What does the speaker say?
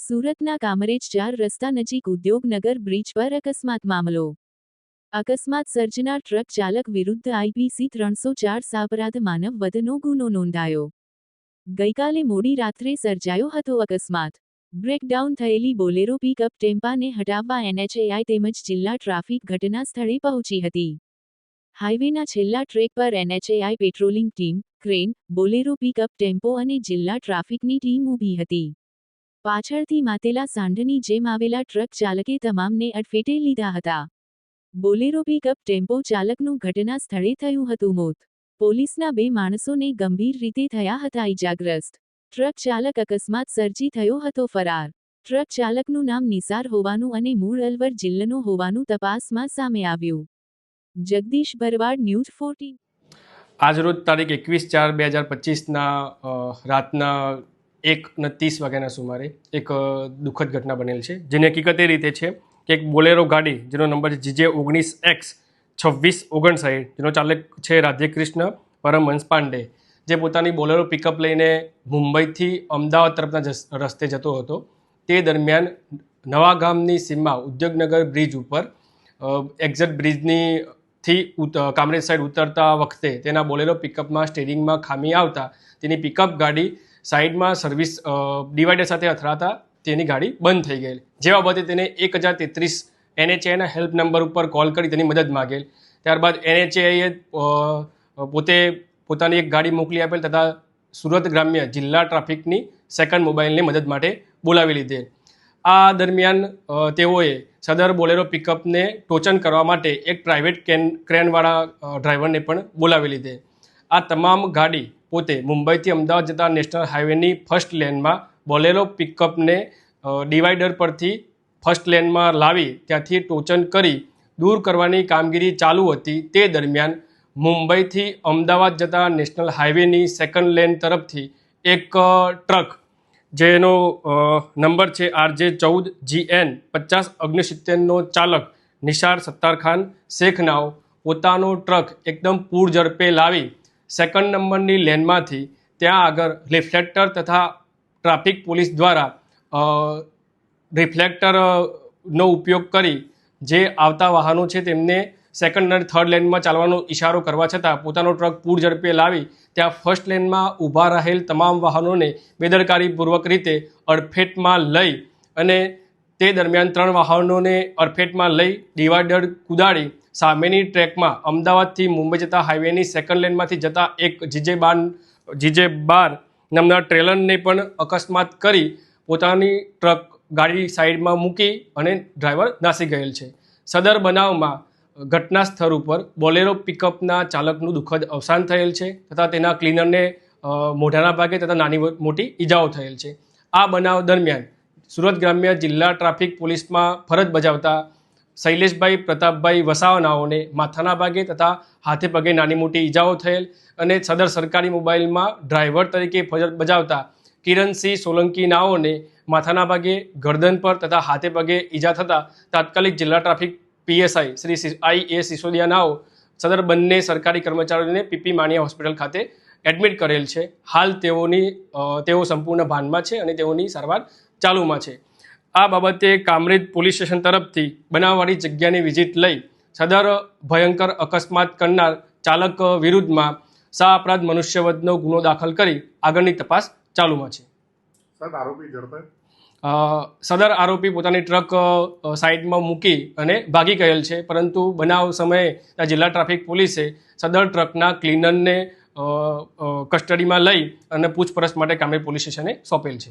સુરતના કામરેજ ચાર રસ્તા નજીક ઉદ્યોગનગર બ્રિજ પર અકસ્માત મામલો. અકસ્માત સર્જનાર ટ્રક ચાલક વિરુદ્ધ આઈપીસી ત્રણસો ચાર સાપરાધ માનવ વધનો ગુનો નોંધાયો. ગઈકાલે મોડી રાત્રે સર્જાયો હતો અકસ્માત. બ્રેકડાઉન થયેલી બોલેરો પિકઅપ ટેમ્પાને હટાવવા એનએચએઆઈ તેમજ જિલ્લા ટ્રાફિક ઘટના સ્થળે પહોંચી હતી. હાઈવેના છેલ્લા ટ્રેક પર NHAI patrolling team, crane, Bolero pickup tempo અને જિલ્લા ટ્રાફિકની ટીમ ઊભી હતી. પાછળથી માતેલા સાંઢની જેમ આવેલા ટ્રક ચાલકે તમામને અડફેટે લીધા હતા. બોલેરો પિકઅપ ટેમ્પો ચાલકનું ઘટના સ્થળે થયું હતું મોત. પોલીસના બે માણસોને ગંભીર રીતે થયા હતા ઇજાગ્રસ્ત. ટ્રક ચાલક અકસ્માત સર્જી થયો હતો ફરાર. ટ્રક ચાલકનું નામ નિસાર હોવાનું અને મૂળ અલવર જિલ્લાનો હોવાનું તપાસમાં સામે આવ્યું. જગદીશ ભરવાડ, ન્યૂઝ ફોર્ટીન આજરોજ તારીખ એકવીસ ચાર બે હજાર પચીસના રાતના એક ને ત્રીસ વાગ્યાના સુમારે એક દુઃખદ ઘટના બનેલ છે, જેની હકીકત એ રીતે છે કે એક બોલેરો ગાડી, જેનો નંબર છે જીજે ઓગણીસ એક્સ છવ્વીસ ઓગણસાઠ, જેનો ચાલક છે રાધેકૃષ્ણ પરમહંસ પાંડે, જે પોતાની બોલેરો પિકઅપ લઈને મુંબઈથી અમદાવાદ તરફના રસ્તે જતો હતો. તે દરમિયાન નવા ગામની સીમા ઉદ્યોગનગર બ્રિજ ઉપર એક્ઝેટ બ્રિજની થી કામરેજ સાઈડ ઉતરતા વખતે તેના બોલેરો પિકઅપમાં સ્ટેરિંગમાં ખામી આવતા તેની પિકઅપ ગાડી સાઈડમાં સર્વિસ ડિવાઈડર સાથે અથડાતા તેની ગાડી બંધ થઈ ગયેલ. જે બાબતે તેને એક હજાર તેત્રીસ એનએચએના હેલ્પ નંબર ઉપર કોલ કરી તેની મદદ માગેલ. ત્યારબાદ એનએચએએ પોતે પોતાની એક ગાડી મોકલી આપેલ તથા સુરત ગ્રામ્ય જિલ્લા ટ્રાફિકની સેકન્ડ મોબાઈલની મદદ માટે બોલાવી લીધેલ. આ દરમિયાન તેઓએ સદર બોલેરો પિકઅપને ટોચન કરવા માટે એક પ્રાઇવેટ કેન, ક્રેનવાળા ડ્રાઈવરને પણ બોલાવી લીધે આ તમામ ગાડી પોતે મુંબઈથી અમદાવાદ જતા નેશનલ હાઈવેની ફર્સ્ટ લેનમાં બોલેરો પિકઅપને ડિવાઈડર પરથી ફર્સ્ટ લેનમાં લાવી ત્યાંથી ટોચન કરી દૂર કરવાની કામગીરી ચાલુ હતી. તે દરમિયાન મુંબઈથી અમદાવાદ જતા નેશનલ હાઈવેની સેકન્ડ લેન તરફથી એક ટ્રક, જેનો નંબર છે આરજે ચૌદ જી એન પચાસ અગ્નિસિત્તેરનો ચાલક નિશાર સત્તાર ખાન શેખ પોતાનો ટ્રક એકદમ પૂર ઝડપે લાવી સેકન્ડ નંબરની લેનમાંથી ત્યાં આગળ રિફ્લેક્ટર તથા ટ્રાફિક પોલીસ દ્વારા રિફ્લેક્ટરનો ઉપયોગ કરી જે આવતા વાહનો છે તેમને સેકન્ડ અને થર્ડ લેનમાં ચાલવાનો ઇશારો કરવા છતાં પોતાનો ટ્રક પૂર ઝડપે લાવી ત્યાં ફર્સ્ટ લેનમાં ઊભા રહેલ તમામ વાહનોને બેદરકારીપૂર્વક રીતે અડફેટમાં લઈ અને તે દરમિયાન ત્રણ વાહનોને અડફેટમાં લઈ ડિવાઈડર કુદાડી સામેની ટ્રેકમાં અમદાવાદથી મુંબઈ જતા હાઈવેની સેકન્ડ લેનમાંથી જતા એક જીજે બાર જીજે બાર નામના ટ્રેલરને પણ અકસ્માત કરી પોતાની ટ્રક ગાડી સાઈડમાં મૂકી અને ડ્રાઈવર નાસી ગયેલ છે. સદર બનાવમાં ઘટના સ્થળ ઉપર બોલેરો પિકઅપના ચાલકનું દુઃખદ અવસાન થયેલ છે તથા તેના ક્લીનરને મોઢાના ભાગે તથા નાની મોટી ઈજાઓ થયેલ છે. આ બનાવ દરમિયાન સુરત ગ્રામ્ય જિલ્લા ટ્રાફિક પોલીસમાં ફરજ બજાવતા શૈલેષભાઈ, પ્રતાપભાઈ વસાવનાઓને માથાના ભાગે તથા હાથે પગે નાની મોટી ઈજાઓ થયેલ અને સદર સરકારી મોબાઈલમાં ડ્રાઈવર તરીકે ફરજ બજાવતા કિરણસિંહ સોલંકીનાઓને માથાના ભાગે ગરદન પર તથા હાથે પગે ઈજા થતાં તાત્કાલિક જિલ્લા traffic PSI Shri I A Sisodia નાઓ સદર બંને સરકારી કર્મચારીઓને પીપી માણિયા હોસ્પિટલ ખાતે એડમિટ કરેલ છે. હાલ તેઓની તેઓ સંપૂર્ણ ભાનમાં છે અને તેઓની સારવાર ચાલુમાં છે. આ બાબતે કામરેજ પોલીસ સ્ટેશન તરફથી બનાવવાળી જગ્યાની વિઝિટ લઈ સદર ભયંકર અકસ્માત કરનાર ચાલક વિરુદ્ધમાં સા અપરાધ મનુષ્યવધનો ગુનો દાખલ કરી આગળની તપાસ ચાલુમાં છે. સદર આરોપી પોતાની ટ્રક સાઈડમાં મૂકી અને ભાગી ગયેલ છે. પરંતુ બનાવ સમયે જિલ્લા ટ્રાફિક પોલીસે સદર ટ્રકના ક્લીનરને કસ્ટડીમાં લઈ અને પૂછપરછ માટે કામરેજ પોલીસ સ્ટેશને સોંપેલ છે.